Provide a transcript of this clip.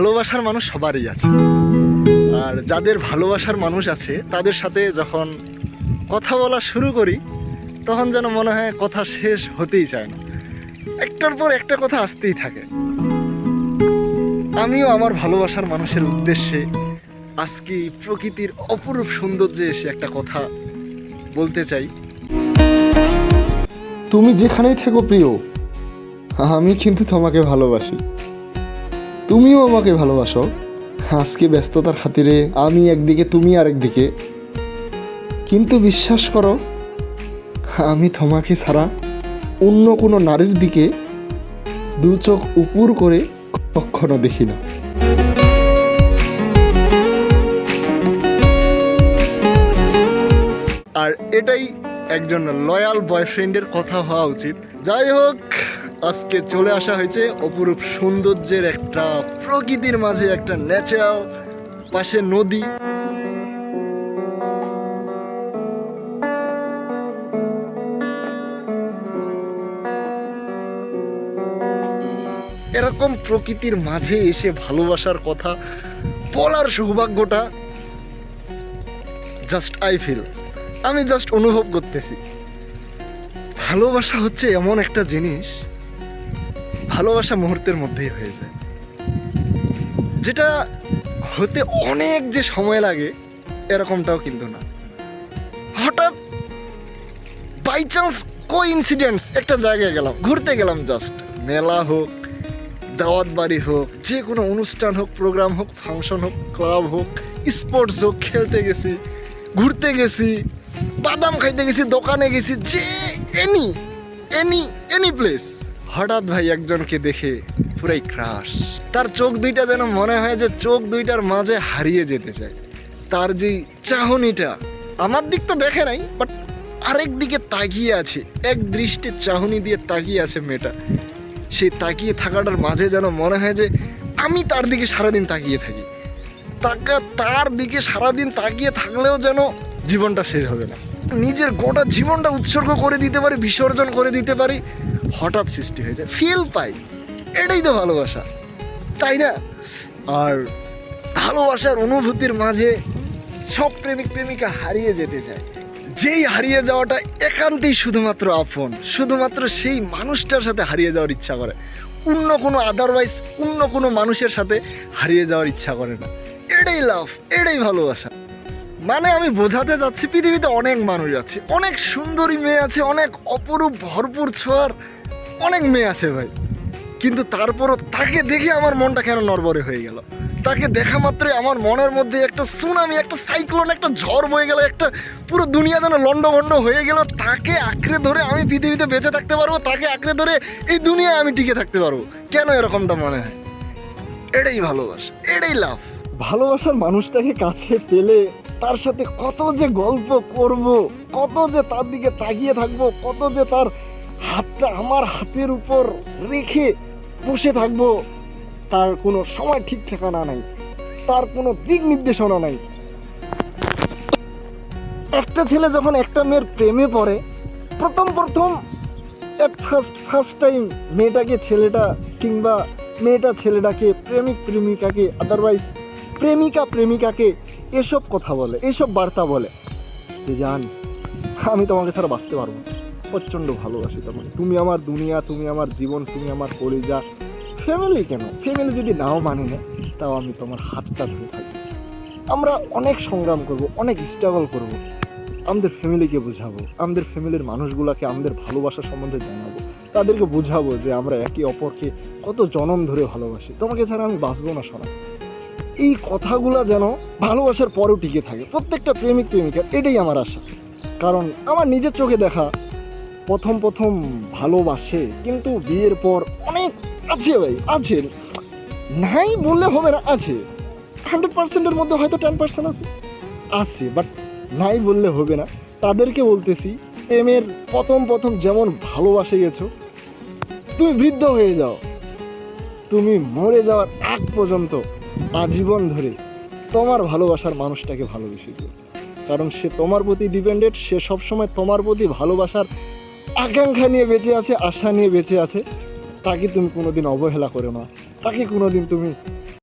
ভালোবাসার মানুষ সবারই আছে। আর যাদের ভালোবাসার মানুষ আছে, তাদের সাথে যখন কথা বলা শুরু করি, তখন যেন মনে হয় কথা শেষ হতেই চায় না। একটার পর একটা কথা আসতেই থাকে। আমিও আমার ভালোবাসার মানুষের উদ্দেশ্যে আজকে প্রকৃতির অপরূপ সৌন্দর্যে এসে একটা কথা বলতে চাই। তুমি যেখানেই থেকো প্রিয়, আমি কিন্তু তোমাকে ভালোবাসি। তুমিও আমাকে ভালোবাসো। আজকে ব্যস্ততার খাতিরে আমি একদিকে, তুমি আরেকদিকে। কিন্তু বিশ্বাস করো, আমি তোমাকে ছাড়া অন্য কোনো নারীর দিকে দু চোখ উপুর করে কখনো দেখি না। আর এটাই একজন লয়াল বয়ফ্রেন্ডের কথা হওয়া উচিত। যাই হোক আজকে চলে আসা হয়েছে অপরূপ সৌন্দর্যের একটা প্রকৃতির মাঝে একটা ন্যাচারাল পাশে নদী। এরকম প্রকৃতির মাঝে এসে ভালোবাসার কথা, বলার সৌভাগ্যটা জাস্ট আই ফিল আমি জাস্ট অনুভব করতেছি। ভালোবাসা হচ্ছে এমন একটা জিনিস ভালোবাসা মুহূর্তের মধ্যেই হয়ে যায়। যেটা হতে অনেক যে সময় লাগে, এরকমটাও কিন্তু না। হঠাৎ বাই চান্স কো ইনসিডেন্টস একটা জায়গায় গেলাম, ঘুরতে গেলাম জাস্ট মেলা হোক, দাওয়াত বাড়ি হোক, যে কোনো অনুষ্ঠান হোক প্রোগ্রাম হোক ফাংশন হোক ক্লাব হোক স্পোর্টস হোক, খেলতে গেছি, ঘুরতে গেছি, বাদাম খাইতে গেছি, দোকানে গেছি, যে এনি এনি এনি প্লেস হঠাৎ ভাই একজনকে দেখে পুরাই ক্রাশ তার চোখ দুইটা যেন মনে হয় যে চোখ দুইটার মাঝে হারিয়ে যেতে চায়। তার যে চাহনিটা, আমার দিক তো দেখে নাই বাট আরেক দিকে তাকিয়ে আছে, এক দৃষ্টি চাহনি দিয়ে তাকিয়ে আছে মেয়েটা। সেই তাকিয়ে থাকাটার মাঝে যেন মনে হয় যে আমি তার দিকে সারাদিন তাকিয়ে থাকি। তাকা, তার দিকে সারাদিন তাকিয়ে থাকলেও যেন জীবনটা শেষ হবে না। নিজের গোটা জীবনটা উৎসর্গ করে দিতে পারি, বিসর্জন করে দিতে পারি হঠাৎ সৃষ্টি হয়ে যায়। ফিল পাই। এটাই তো ভালোবাসা। তাই না? আর ভালোবাসার অনুভূতির মাঝে সব প্রেমিক, প্রেমিকা হারিয়ে যেতে চায়। যেই হারিয়ে যাওয়াটা একান্তই শুধুমাত্র আপন, শুধুমাত্র সেই মানুষটার সাথে হারিয়ে যাওয়ার ইচ্ছা করে। অন্য কোনো আদারওয়াইজ অন্য কোনো মানুষের সাথে হারিয়ে যাওয়ার ইচ্ছা করে না। এটাই লাভ এটাই ভালোবাসা। মানে আমি বোঝাতে যাচ্ছি পৃথিবীতে অনেক মানুষ আছে, অনেক সুন্দরী মেয়ে আছে, অনেক অপরূপ, ভরপুর ছোঁয়ার অনেক মেয়ে আছে ভাই। কিন্তু তারপরও তাকে দেখে আমার মনটা কেন নরবরে হয়ে গেল? তাকে দেখা মাত্রই আমার মনের মধ্যে একটা সুনামি, একটা সাইক্লোন, একটা ঝড় বয়ে গেল, একটা পুরো দুনিয়া যেন লন্ডভন্ড হয়ে গেল। তাকে আঁকড়ে ধরে আমি পৃথিবীতে বেঁচে থাকতে পারব, তাকে আঁকড়ে ধরে এই দুনিয়ায় আমি টিকে থাকতে পারব। কেন এরকমটা মনে হয়? এটাই ভালোবাসা, এটাই লাভ। ভালোবাসার মানুষটাকে কাছে পেলে তার সাথে কত যে গল্প করব, কত যে তার দিকে তাকিয়ে থাকব, কত যে তার হাতটা আমার হাতের উপর রেখে বসে থাকব, তার কোনো সময় ঠিক ঠিকানা নাই, তার কোনো দিক নির্দেশনা নাই একটা ছেলে যখন একটা মেয়ের প্রেমে পড়ে, প্রথম প্রথম এট ফার্স্ট ফার্স্ট টাইম মেয়েটাকে, ছেলেটা কিংবা মেয়েটা ছেলেটাকে, প্রেমিক প্রেমিকাকে আদারওয়াইজ প্রেমিকা প্রেমিকাকে এসব কথা বলে, এসব বার্তা বলে যে জান, আমি তোমাকে ছাড়া বাঁচতে পারব না। প্রচণ্ড ভালোবাসি তোমাকে তুমি আমার দুনিয়া, তুমি আমার জীবন, তুমি আমার কলিজা। ফ্যামিলি কেন? ফ্যামিলি যদি নাও মানি না তাও আমি তোমার হাতটা ধরে থাকি আমরা অনেক সংগ্রাম করব, অনেক স্ট্রাগল করব। আমাদের ফ্যামিলিকে বোঝাবো, আমাদের ফ্যামিলির মানুষগুলোকে, আমাদের ভালোবাসা সম্বন্ধে জানাব। তাদেরকে বোঝাবো যে আমরা একে অপরকে কত জনম ধরে ভালোবাসি। তোমাকে ছাড়া আমি বাঁচবো না শোনা এই কথাগুলো যেন ভালোবাসার পরেও টিকে থাকে। প্রত্যেকটা প্রেমিক প্রেমিকার এটাই আমার আশা। কারণ আমার নিজের চোখে দেখা প্রথম প্রথম ভালোবাসে, কিন্তু বিয়ের পর অনেক আছে ভাই, আছে। নাই বললে হবে না, আছে। হান্ড্রেড পার্সেন্টের মধ্যে হয়তো টেন পার্সেন্ট আছে। আছে বাট নাই বললে হবে না। তাদেরকে বলতেছি, প্রেমের প্রথম প্রথম যেমন ভালোবাসে গেছো, তুমি বৃদ্ধ হয়ে যাও। তুমি মরে যাওয়ার আগ পর্যন্ত আজীবন ধরে তোমার ভালোবাসার মানুষটাকে ভালোবেসে কারণ সে তোমার প্রতি ডিপেন্ডেন্ট সে সবসময় তোমার প্রতি ভালোবাসার আকাঙ্ক্ষা নিয়ে বেঁচে আছে, আশা নিয়ে বেঁচে আছে, তাকে তুমি কোনোদিন অবহেলা করো না। তাকে কোনোদিন তুমি